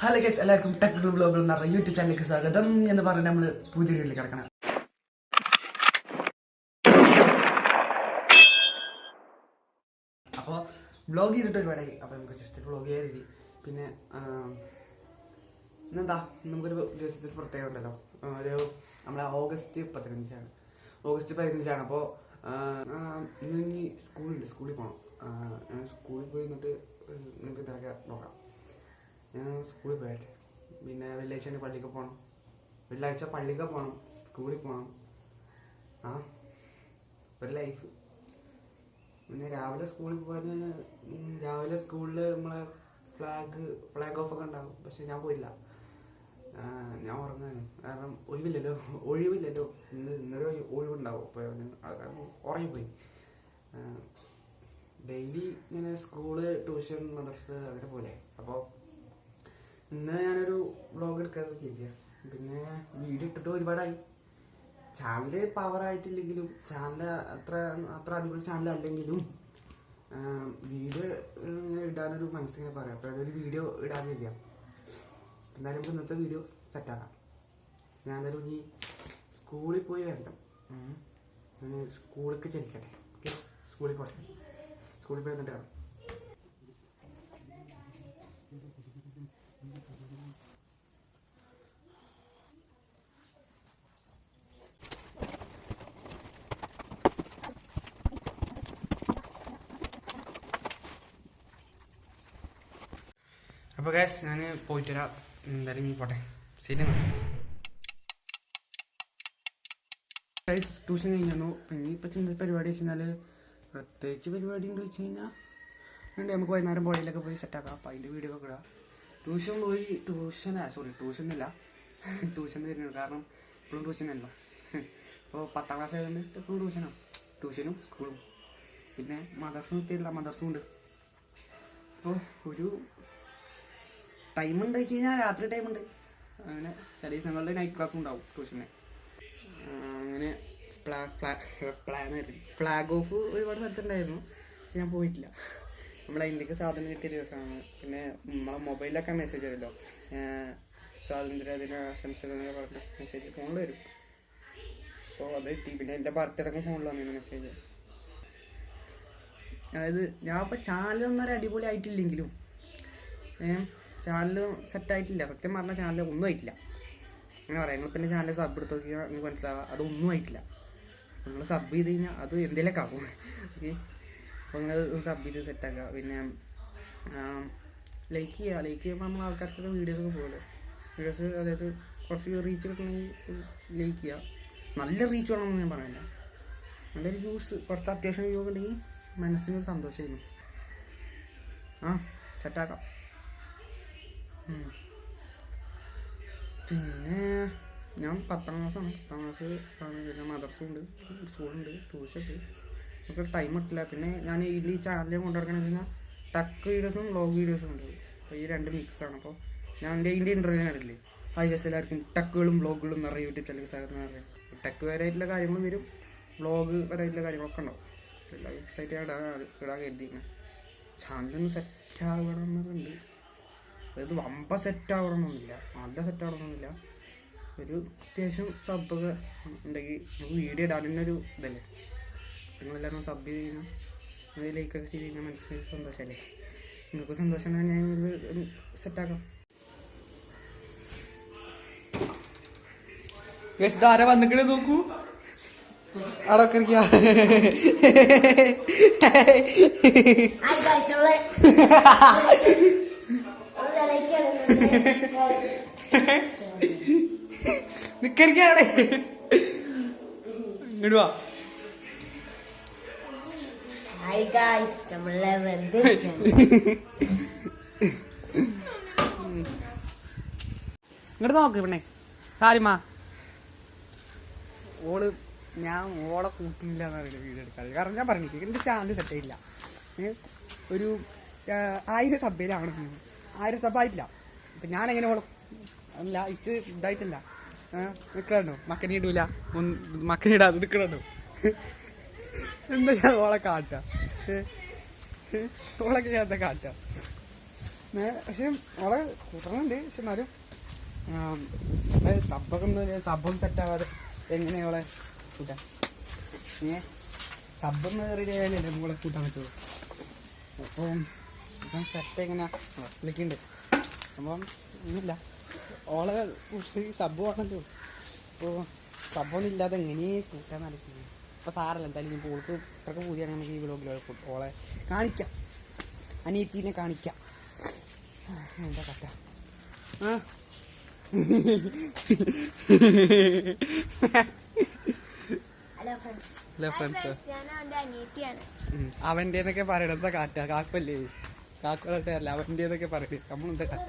Hello guys എല്ലാവർക്കും technical ബ്ലോഗുകൾ എന്ന് പറഞ്ഞ യൂട്യൂബ് ചാനലിലേക്ക് സ്വാഗതം. എന്ന് പറഞ്ഞ് നമ്മൾ പുതിയ വീട്ടിൽ കിടക്കണം. അപ്പോൾ ബ്ലോഗ് ചെയ്തിട്ട് ഒരു ഒരുപാടായി. അപ്പോൾ നമുക്ക് ജസ്റ്റ് വ്ളോഗ് രീതി പിന്നെ ഇന്നെന്താ? നമുക്കൊരു ദിവസത്തിൽ പ്രത്യേകം ഉണ്ടല്ലോ. ഒരു നമ്മളെ ഓഗസ്റ്റ് പതിനഞ്ചാണ്. ഓഗസ്റ്റ് പതിനഞ്ചാണ്. അപ്പോൾ ഇനി സ്കൂളുണ്ട്. സ്കൂളിൽ പോകണം സ്കൂളിൽ പോയി എന്നിട്ട് നമുക്ക് ഇതൊക്കെ നോക്കാം. ഞാൻ സ്കൂളിൽ പോയട്ടെ. പിന്നെ വെള്ളിയാഴ്ച പള്ളിക്ക് പോകണം വെള്ളിയാഴ്ച പള്ളിക്ക് പോകണം സ്കൂളിൽ പോകണം ആ ഒരു ലൈഫ് പിന്നെ രാവിലെ സ്കൂളിൽ പോകാൻ രാവിലെ സ്കൂളിൽ നമ്മളെ ഫ്ലാഗ് ഫ്ലാഗ് ഓഫ് ഒക്കെ ഉണ്ടാവും. പക്ഷെ ഞാൻ പോയില്ല. ഞാൻ ഉറങ്ങാണ്. കാരണം ഒഴിവില്ലല്ലോ. ഒഴിവില്ലല്ലോ. ഇന്ന് ഇന്നൊരു ഒഴിവുണ്ടാവും. അപ്പോൾ കാരണം ഉറങ്ങിപ്പോയി. ഡെയിലി ഇങ്ങനെ സ്കൂൾ ട്യൂഷൻ മദർസ് അങ്ങനെ പോലെ. അപ്പോൾ ഇന്ന് ഞാനൊരു വ്ളോഗ് എടുക്കാൻ ഇല്ല പിന്നെ വീഡിയോ ഇട്ടിട്ട് ഒരുപാടായി. ചാനൽ പവർ ആയിട്ടില്ലെങ്കിലും ചാനൽ അത്ര അത്ര അടിപൊളി ചാനൽ അല്ലെങ്കിലും വീഡിയോ ഇങ്ങനെ ഇടാനൊരു മനസ്സിങ്ങനെ പറയാം. അപ്പോൾ അതൊരു വീഡിയോ ഇടാനില്ല എന്തായാലും നമുക്ക് ഇന്നത്തെ വീഡിയോ സെറ്റാക്കാം ഞാനൊരു ഇനി സ്കൂളിൽ പോയി വരണം ഞാൻ സ്കൂളിലേക്ക് ചെല്ലിക്കട്ടെ. സ്കൂളിൽ പോട്ടെ. സ്കൂളിൽ പോയി വന്നിട്ട് കാണാം അപ്പോൾ ഗാസ് ഞാൻ പോയിട്ട് വരാം എന്തായാലും ഇനി പോട്ടെ. ശരി ഗൈസ് ട്യൂഷൻ കഴിഞ്ഞു. പിന്നെ ഇപ്പം പരിപാടി വെച്ച് കഴിഞ്ഞാൽ പ്രത്യേകിച്ച് പരിപാടി ഉണ്ട് വെച്ച് കഴിഞ്ഞാൽ നമുക്ക് വൈകുന്നേരം പുഴയിലൊക്കെ പോയി സെറ്റാക്കാം അപ്പം അതിന്റെ വീഡിയോ ഒക്കെ ഇടാം. ട്യൂഷൻ പോയി ട്യൂഷൻ സോറി ട്യൂഷൻ ഇല്ല ട്യൂഷൻ തരുന്നു കാരണം ഇപ്പോഴും ട്യൂഷനല്ലോ ഇപ്പോൾ പത്താം ക്ലാസ് ആയതുകൊണ്ട് എപ്പോഴും ട്യൂഷനാണ് ട്യൂഷനും സ്കൂളും പിന്നെ മദർസും നിർത്തിയിട്ടില്ല മദർസും ഉണ്ട്. അപ്പോൾ ഒരു ടൈം ഉണ്ട് വെച്ച് കഴിഞ്ഞാൽ രാത്രി ടൈം ഉണ്ട്. അങ്ങനെ ചില ദിവസങ്ങളിൽ നൈറ്റ് ക്ലാസ് ഉണ്ടാവും ട്യൂഷന് അങ്ങനെ പ്ലാൻ ഫ്ലാഗ് ഓഫ് ഒരുപാട് സ്ഥലത്തുണ്ടായിരുന്നു. പക്ഷെ ഞാൻ പോയിട്ടില്ല. നമ്മളെ ഇന്ത്യയ്ക്ക് സാധനം കിട്ടിയ ദിവസമാണ്. പിന്നെ നമ്മളെ മൊബൈലിലൊക്കെ മെസ്സേജ് വരുമല്ലോ സ്വാതന്ത്ര്യദിന ആശംസകൾ പറഞ്ഞ മെസ്സേജ് ഫോണിൽ വരും. അപ്പോൾ അത് കിട്ടി. പിന്നെ എന്റെ ബർത്ത്ഡേ ഒക്കെ ഫോണിൽ വന്നിരുന്നു മെസ്സേജ് അതായത് ഞാൻ ഇപ്പോൾ ചാനലൊന്നും ഒരു അടിപൊളി ആയിട്ടില്ലെങ്കിലും ചാനൽ സെറ്റായിട്ടില്ല സത്യം പറഞ്ഞാൽ ചാനൽ ഒന്നും ആയിട്ടില്ല. അങ്ങനെ പറയാം. നിങ്ങൾ പിന്നെ ചാനൽ സബ് എടുത്ത് നോക്കിയാൽ നിങ്ങൾക്ക് മനസ്സിലാവുക അതൊന്നും ആയിട്ടില്ല. നിങ്ങൾ സബ് ചെയ്ത് കഴിഞ്ഞാൽ അത് എന്തെങ്കിലുമൊക്കെ ആവും. ഓക്കെ അപ്പോൾ നിങ്ങൾ സബ് ചെയ്ത് സെറ്റാക്കുക പിന്നെ ലൈക്ക് ചെയ്യുക. ലൈക്ക് ചെയ്യുമ്പോൾ നമ്മൾ ആൾക്കാർക്കൊക്കെ വീഡിയോസൊക്കെ പോകുമല്ലോ വീഡിയോസ് അതായത് കുറച്ച് റീച്ച് കിട്ടണമെങ്കിൽ ലൈക്ക് ചെയ്യുക. നല്ല റീച്ച് വേണമെന്ന് ഞാൻ പറയില്ല നല്ലൊരു വ്യൂസ് കുറച്ച് അത്യാവശ്യം വ്യൂ ഉണ്ടെങ്കിൽ മനസ്സിനൊരു സന്തോഷമായിരുന്നു ആ സെറ്റാക്കാം. പിന്നെ ഞാൻ പത്താം ക്ലാസ്സാണ്. പത്താം ക്ലാസ് ആണ് പിന്നെ മദർസും ഉണ്ട് സ്കൂളുണ്ട് ട്യൂഷൻ ഉണ്ട്. നമുക്ക് ടൈം കിട്ടില്ല. പിന്നെ ഞാൻ ഇതിൽ ഈ ചാനലിൽ കൊണ്ടുനടക്കണമെന്ന് വെച്ചാൽ ടക്ക് വീഡിയോസും വ്ളോഗ് വീഡിയോസും ഉണ്ട്. അപ്പോൾ ഈ രണ്ട് മിക്സാണ് അപ്പോൾ ഞാൻ എന്റെ ഇതിന്റെ ഇന്റർവ്യൂ കണ്ടില്ലേ ഗസ് എല്ലാവർക്കും ടക്കുകളും വ്ളോഗുകളും നിറയെ യൂട്യൂബ് ചാനൽ സാധനം അറിയാം ടക്ക് വരായിട്ടുള്ള കാര്യങ്ങളും വരും. വ്ളോഗ് വരായിട്ടുള്ള കാര്യങ്ങളൊക്കെ ഉണ്ടാവും. എല്ലാം എക്സൈറ്റ് ആയിട്ടാണ് ഇടാൻ കരുതി ചാനലൊന്ന് സെറ്റ് ആവണം എന്നൊക്കെ ഇത് വമ്പ സെറ്റ് ആവണമെന്നൊന്നുമില്ല നല്ല സെറ്റ് ആവണമെന്നൊന്നുമില്ല ഒരു അത്യാവശ്യം സബ്ബൊക്കെ ഉണ്ടെങ്കിൽ നമുക്ക് വീഡിയോ ഇടാൻ തന്നെ ഒരു ഇതല്ലേ? നിങ്ങളെല്ലാവരും സബ് ചെയ്ത് കഴിഞ്ഞാൽ ലൈക്കൊക്കെ ചെയ്ത് കഴിഞ്ഞാൽ മനസ്സിലായി സന്തോഷമല്ലേ നിങ്ങൾക്ക് സന്തോഷം ഞാൻ ഇത് സെറ്റാക്കാം ധാര വന്നിക്കണേ നോക്കൂ. അടക്ക നിക്കരിക്കാടെ വാ. Hi guys, നമ്മളെ വെറുതെ ഇങ്ങോട്ട് നോക്ക് പിന്നെ സാരിമാ ഓൾ ഞാൻ ഓളെ കൂട്ടിയില്ല എന്നാണ് വീഡിയോ എടുക്കാറ്. കാരണം ഞാൻ പറഞ്ഞു എന്റെ ചാനൽ സെറ്റ് ആയില്ല ഒരു ആയിരം സഭയിലാണ് ആയിരം സഭ ആയിട്ടില്ല. അപ്പം ഞാൻ എങ്ങനെ ഓളെ? അല്ല ഇതായിട്ടില്ല. നിൽക്കണോ മക്കനെ ഇടൂല. മക്കനെ ഇടാതെ നിൽക്കണോ എന്താ ഞാൻ ഓളെ കാട്ടുക ഓളൊക്കെ ഞാൻ എന്താ കാട്ടുക നേ- പക്ഷെ ഓളെ കൂട്ടണുണ്ട് പക്ഷെ എന്നാലും സബ്ബൊക്കെ ഒന്ന് സെറ്റ് ആവാതെ എങ്ങനെയാ ഓളെ കൂട്ടാൻ ഏ സബ്ബൊന്ന് റെഡി മോളെ കൂട്ടാൻ പറ്റുള്ളൂ. അപ്പം സെറ്റ് എങ്ങനെയാ? വിളിക്കുന്നുണ്ട് അപ്പം ഒന്നുമില്ല ഓളെ സബ്ബ് ഇപ്പോൾ അപ്പോൾ സബ്ബൊന്നും ഇല്ലാതെ എങ്ങനെ കൂട്ടാൻ ആലോചിക്കുന്നത് അപ്പോൾ സാറല്ല എന്തായാലും ഇപ്പോൾ ഓൾക്ക് ഇത്രക്ക് പൂതിയാണെങ്കിൽ നമുക്ക് ഈ വ്ലോഗിൽ ഓളെ കാണിക്കാം. അനിയത്തിനെ കാണിക്കാം. എന്താ കട്ട ആ? ഹലോ ഫ്രണ്ട്സ് അവന്റെ എന്നൊക്കെ പറയണത് കാറ്റ കാക്കല്ലേ? കാക്കുകളൊക്കെ അല്ല അവന്റെതൊക്കെ എന്നൊക്കെ നമ്മളെന്താ കാറ്റ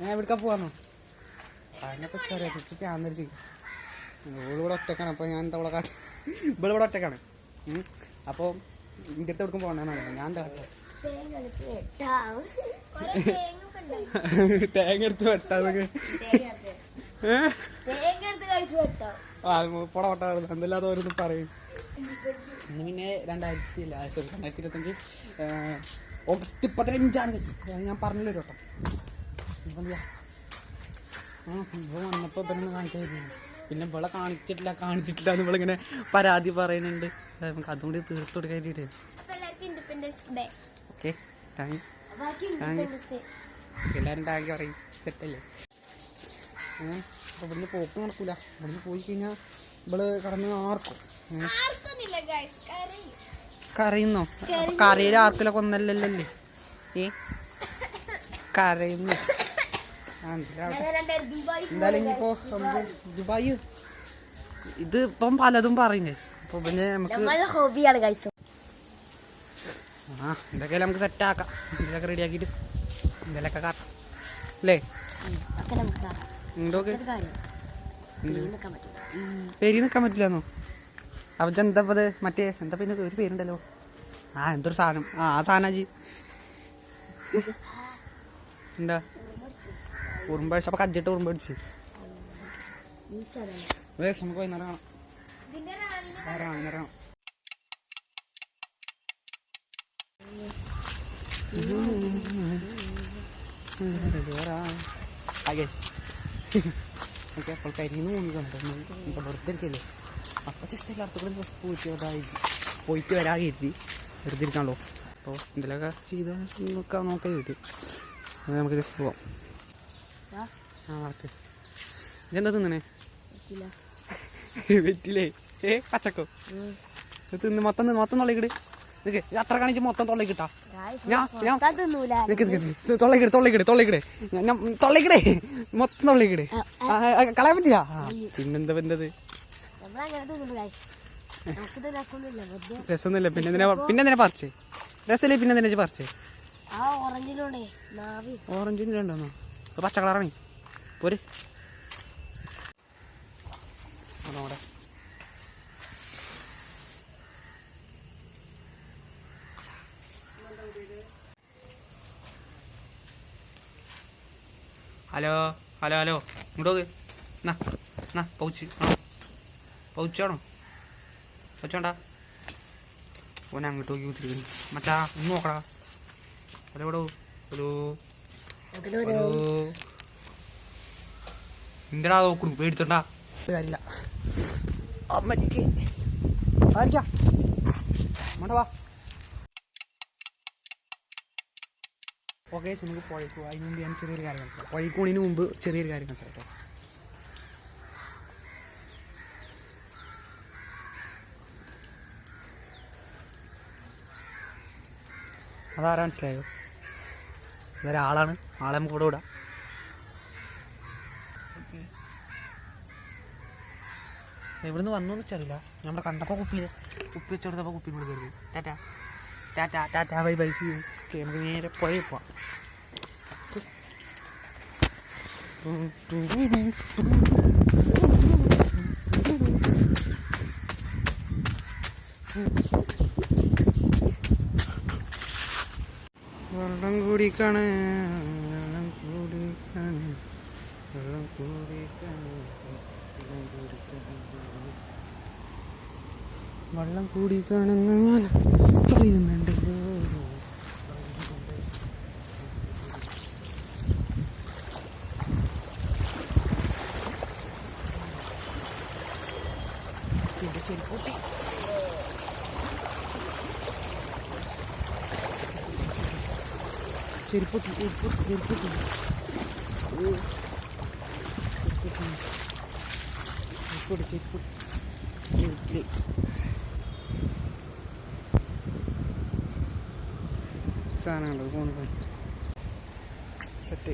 ഞാൻ എവിടേക്കാ പോവാന്നോ? അതിനൊക്കെ ചെറിയ തിരിച്ചിട്ട് ഞാൻ ചെയ്യും. ഓളിവിടെ ഒറ്റക്കാണ്. അപ്പോൾ ഞാൻ എന്താ അവളെ കാട്ടി ഇവിടെ ഒറ്റക്കാണ്. അപ്പോൾ ഇന്റെ അടുത്ത് എവിടേക്കും പോകണമെന്നാണ് ഞാൻ എന്താ തേങ്ങ എടുത്ത് വെട്ടാം. തേങ്ങ ഉണ്ടായി തേങ്ങ എടുത്ത് വെട്ടാന്നൊക്കെ തേങ്ങ എടുത്ത് തേങ്ങ എടുത്ത് കഴിച്ച് വെട്ടാം. ആ പൊട പൊട്ടാണ് എന്തെല്ലാതെ ഓരോന്ന് പറയും. പിന്നെ രണ്ടായിരത്തി അല്ല സോറി രണ്ടായിരത്തി ഇരുപത്തഞ്ച് ഓഗസ്റ്റ് പതിനഞ്ചാണ്. ഞാൻ പറഞ്ഞില്ല കേട്ടോ ഇപ്പോൾ വന്നപ്പോൾ ഇപ്പം കാണിച്ചായിരുന്നു പിന്നെ ഇവളെ കാണിച്ചിട്ടില്ല കാണിച്ചിട്ടില്ല എന്ന് ഇവളിങ്ങനെ പരാതി പറയുന്നുണ്ട്. നമുക്ക് കൂടി തീർത്ത് കൊടുക്കാനായിട്ട് ഓക്കെ താങ്ക് എല്ലാവരും പറയും സെറ്റല്ലേ അപ്പോൾ ഇവിടുന്ന് പോക്ക് നടക്കൂല. ഇവിടുന്ന് പോയി കഴിഞ്ഞാൽ ഇവൾ കടന്ന് ആർക്കും. ആർക്കൊന്നുമില്ല കരയുന്നോ? കരയിൽ ആർക്കിലൊക്കെ ഒന്നല്ലല്ലേ ഏ? കരയുന്നു. ദുബായ് എന്തായാലും ഇനിയിപ്പോ ദുബായ്. ഇത് ഇപ്പം പലതും പറയും ഗൈസ്. അപ്പൊ പിന്നെ നമുക്ക് ഹോബിയാണ് ഗൈസ്. ആ എന്തൊക്കെ നമുക്ക് സെറ്റ് ആക്കാം. ഇതിലൊക്കെ റെഡി ആക്കിയിട്ട് ഇതിലൊക്കെ കാട്ടാം. അല്ലേ? കാര്യം. പേര് നിൽക്കാൻ പറ്റില്ലെന്നോ? അപ്പൊ എന്താ ഇപ്പത് മറ്റേ എന്താ പിന്നെ ഒരു പേരുണ്ടല്ലോ. ആ എന്തൊരു സാധനം. ആ ആ സാധനാജി എന്താ? എന്താ ഉറുമ്പടിച്ച് അപ്പൊ കജ്ജിട്ട് ഉറുമ്പടിച്ച് ഈ ചടങ്ങ് വേഗം നമുക്ക് വൈകുന്നേരം കാണാം. ഇതിന്റെ റാണി നേരം കാണാം ഓക്കെ അപ്പോൾ കരിന്ന് പോകുന്നു കണ്ടോ വെറുതെ ഇരിക്കല്ലേ? അപ്പം ജസ്റ്റ് എല്ലായിടത്തും കൂടെ ബസ് പോയിട്ട് അതായി. പോയിട്ട് വരാൻ കരുതി. വെറുതെ ഇരിക്കാണല്ലോ. അപ്പോൾ എന്തെങ്കിലുമൊക്കെ ചെയ്ത് നോക്കാം നോക്കാൻ കരുതി. അത് നമുക്ക് ജസ്റ്റ് പോവാം. ആ? വർക്ക് ഇതെന്താ തിന്നണേ? വെറ്റിലേ. ഏ പച്ചക്കോ? തിന്ന് മൊത്തം തിന്ന് മൊത്തം തൊള്ളിക്കിട്. നിക്ക് അത്ര കാണിച്ച് മൊത്തം തൊള്ളയിക്കിട്ടാ ഞാൻ- തൊള്ളയിക്കിട് തൊള്ളയിക്കിട് ഞാൻ തൊള്ളയിക്കിടേ മൊത്തം തൊള്ളയിക്കിട് കളയാൻ പറ്റില്ല? പിന്നെന്താ എന്തത് നമ്മളങ്ങനെ തിന്നുന്നു ഗൈസ് നമുക്കിത് രസമൊന്നുമില്ല. പിന്നെ എന്തിനാ പിന്നെ എന്തിനാ പറിച്ചേ? രസമല്ലേ പിന്നെ എന്തിനാ പറിച്ചേ? ആ ഓറഞ്ചിലുണ്ടേ നാവി ഓറഞ്ചിന് രണ്ടോന്നോ അത് പച്ച കളറാണേ പോര് ഹലോ ഹലോ ഹലോ. ഇങ്ങോട്ട് എന്നാ എന്നാ പൗച്ച്. ആണോ പൗച്ചാണോ പൗച്ചോണ്ടാ ഓനെ അങ്ങോട്ട് നോക്കി കുത്തിരിക്കുന്നു. മച്ചാ ഒന്ന് നോക്കടാ. ഹലോ ഇവിടെ ഹലോ ഹലോ എന്തിനാ നോക്കണു? പേടിച്ചോണ്ടാ. അല്ല അമ്മയ്ക്ക് ആയിരിക്കാം. വാ. ഓക്കെ നമുക്ക് പുഴയ്ക്ക് അതിന് മുമ്പ് ഞാൻ ചെറിയൊരു കാര്യം മനസ്സിലാക്കാം പുഴയ്ക്കൂണിന് മുമ്പ് ചെറിയൊരു കാര്യം മനസ്സിലാക്കട്ടെ അതാരാ മനസ്സിലായോ? ഇതൊരാളാണ് ആളെ നമുക്ക് ഇവിടെ വിടാം. എവിടുന്ന് വന്നു വെച്ചറിയില്ല. നമ്മളെ കണ്ടപ്പോൾ കുപ്പിയിൽ കുപ്പി വെച്ചെടുത്തപ്പോൾ കുപ്പിയിൽ കൊടുക്കരുത് tata. Tata tata bye bye see നമുക്ക് നേരെ പുഴയിൽ പോവാം. വെള്ളം കൂടിക്കാണ് വെള്ളം കൂടിക്കാണ് വെള്ളം കൂടിക്കാണ് വെള്ളം കൂടിക്കാണെന്ന് ഞാൻ പറയുന്നുണ്ടല്ലോ ചെരുപ്പൂട്ടി ചെരുപ്പൊട്ടി ചെരുപ്പൊട്ടി ചെരുപ്പൊട്ടി. ചെരുപ്പൊട്ടി ചെരുപ്പൊട്ടി. ചെരുപ്പൊട്ടി സാധനങ്ങൾ ഫോൺ സെറ്റ്.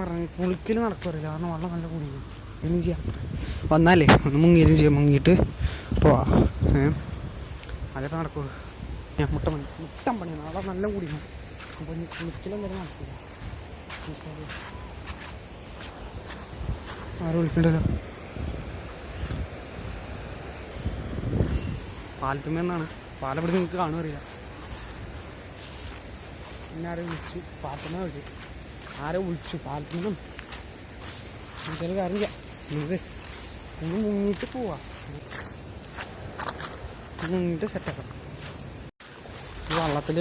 പറഞ്ഞു കുളിക്കൽ നടക്കുമറിയില്ല കാരണം വെള്ളം നല്ല കുടിക്കും. ഇനി ചെയ്യാം. വന്നാലേ ഒന്ന് മുങ്ങിയാലും ചെയ്യാം. മുങ്ങിയിട്ട് പോവാ. ഏ? അതൊക്കെ നടക്കുള്ളൂ? ഞാൻ മുട്ട പണി മുട്ടം പണി നാളെ നല്ല കുടിക്കണം. അപ്പോൾ പാലത്തുമെന്നാണ് പാലപ്പെടി നിങ്ങൾക്ക് കാണുമറിയില്ല പിന്നെ ആരും വിളിച്ചു? പാലത്തുമ്മ വിളിച്ചു? ആരോ വിളിച്ചു? പാലത്തുമ്മ എനിക്കൊരു കാര്യം ചെയ്യാം. നിങ്ങൾ ഒന്ന് മുങ്ങിയിട്ട് പോവാ മുങ്ങിയിട്ട് സെറ്റാക്കാം ഈ വള്ളത്തിൽ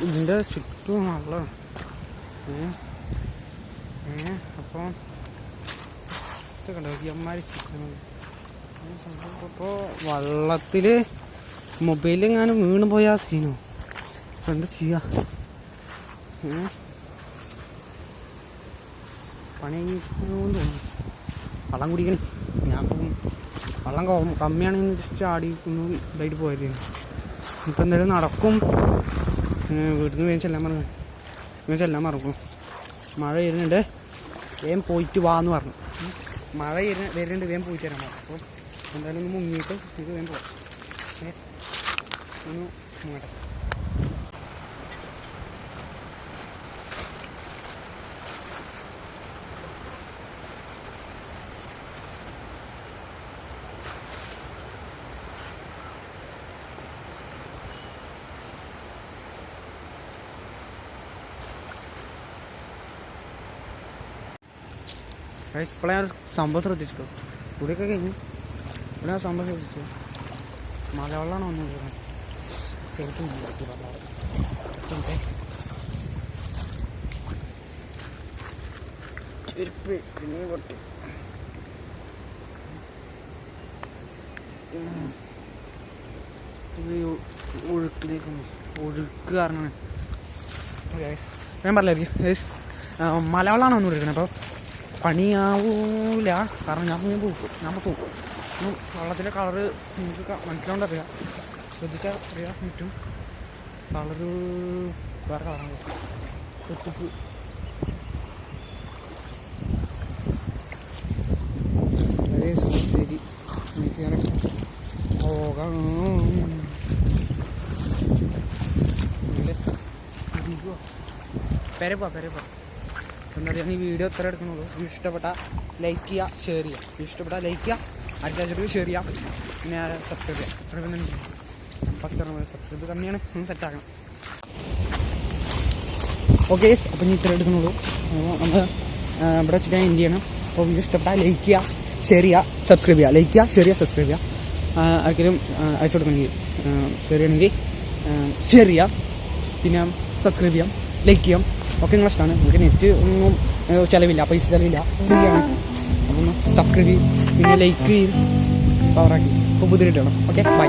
ഇതിന്റെ ചുറ്റും വള്ളം അപ്പോൾ കണ്ടോ? അപ്പോൾ വള്ളത്തിൽ മൊബൈലിൽ എങ്ങാനും വീണ് പോയാൽ സീനോ? അപ്പം എന്താ ചെയ്യാ? ഏ? പണി തോന്നുന്നു. കുടിക്കണി. ഞാൻ വള്ളം കമ്മിയാണെന്ന് ജസ്റ്റ് ആടി ഒന്ന് ഇതായിട്ട് പോയത് ഇപ്പം എന്തായാലും നടക്കും. വീട്ടിൽ നിന്ന് മേടിച്ചെല്ലാം പറഞ്ഞു. മേടിച്ചെല്ലാം പറഞ്ഞു. മഴ വരുന്നുണ്ട് വേഗം പോയിട്ട് വാ എന്ന് പറഞ്ഞു. മഴ വരുന്ന വരുന്നുണ്ട്. വേഗം പോയിട്ട് തരാൻ പറഞ്ഞു. അപ്പോൾ എന്തായാലും ഒന്ന് മുങ്ങിയിട്ട് ഇത് വേഗം പോകാം ഒന്ന് മുങ്ങട്ടെ. ഇപ്പോഴേ ഞാൻ സംഭവം ശ്രദ്ധിച്ചിട്ടു കുടിയൊക്കെ കഴിഞ്ഞു. ഇവിടെ സംഭവം ശ്രദ്ധിച്ചു. മലവെള്ളമാണ് വന്നു ഇത് ഒഴുക്കിലേക്ക് ഒഴുക്ക് കാരണമാണ്. ഞാൻ പറഞ്ഞായിരിക്കും മലവെള്ളമാണ് വന്നു കൊടുക്കുന്നത് അപ്പോൾ പണിയാവൂല. കാരണം ഞാൻ ഞാൻ പോകും ഞാൻ പോകും വെള്ളത്തിന്റെ കളറ് നിങ്ങൾക്ക് മനസ്സിലാവേണ്ട അറിയാം ശ്രദ്ധിച്ചാൽ അറിയാൻ പറ്റും. കളറ് വേറെ കളറാണ് ഉപ്പ് ശരി എനിക്ക് ഞാൻ പോകാം. പെരപ്പാ പോ പെരെ പോ എന്താ പറയുക ഈ വീഡിയോ എത്ര എടുക്കണുള്ളൂ? ഇഷ്ടപ്പെട്ട ലൈക്ക് ചെയ്യുക ഷെയർ ചെയ്യുക ഇഷ്ടപ്പെട്ട ലൈക്ക് ചെയ്യുക അടുത്ത ഷെയർ ചെയ്യാം. പിന്നെ സബ്സ്ക്രൈബ് ചെയ്യാം? സബ്സ്ക്രൈബ് ഫസ്റ്റ് സബ്സ്ക്രൈബ് കമ്മിയാണ് സെറ്റ് ആക്കണം. ഓക്കെ അപ്പം ഇനി ഇത്ര അപ്പോൾ നമ്മൾ ഇവിടെ വെച്ചിട്ട് ഞാൻ ചെയ്യണം. അപ്പോൾ വീഡിയോ ഇഷ്ടപ്പെട്ടാൽ ലൈക്ക് ചെയ്യുക ഷെയർ ചെയ്യുക സബ്സ്ക്രൈബ് ചെയ്യുക ലൈക്ക് ചെയ്യുക ഷെയർ ചെയ്യുക സബ്സ്ക്രൈബ് ചെയ്യുക ആർക്കെങ്കിലും അയച്ചു കൊടുക്കണമെങ്കിൽ ഷെയർ ചെയ്യണമെങ്കിൽ ഷെയർ ചെയ്യാം. പിന്നെ സബ്സ്ക്രൈബ് ചെയ്യാം ലൈക്ക് ചെയ്യാം. ഒക്കെ നിങ്ങൾ ഇഷ്ടമാണ് നമുക്ക് നെറ്റ് ഒന്നും ചിലവില്ല. പൈസ ചിലവില്ല. അപ്പം സബ്സ്ക്രൈബ് ചെയ്യും. പിന്നെ ലൈക്ക് ചെയ്യും. പവറാക്കി അപ്പോൾ പുതിയ കിട്ടണം ഓക്കെ ബൈ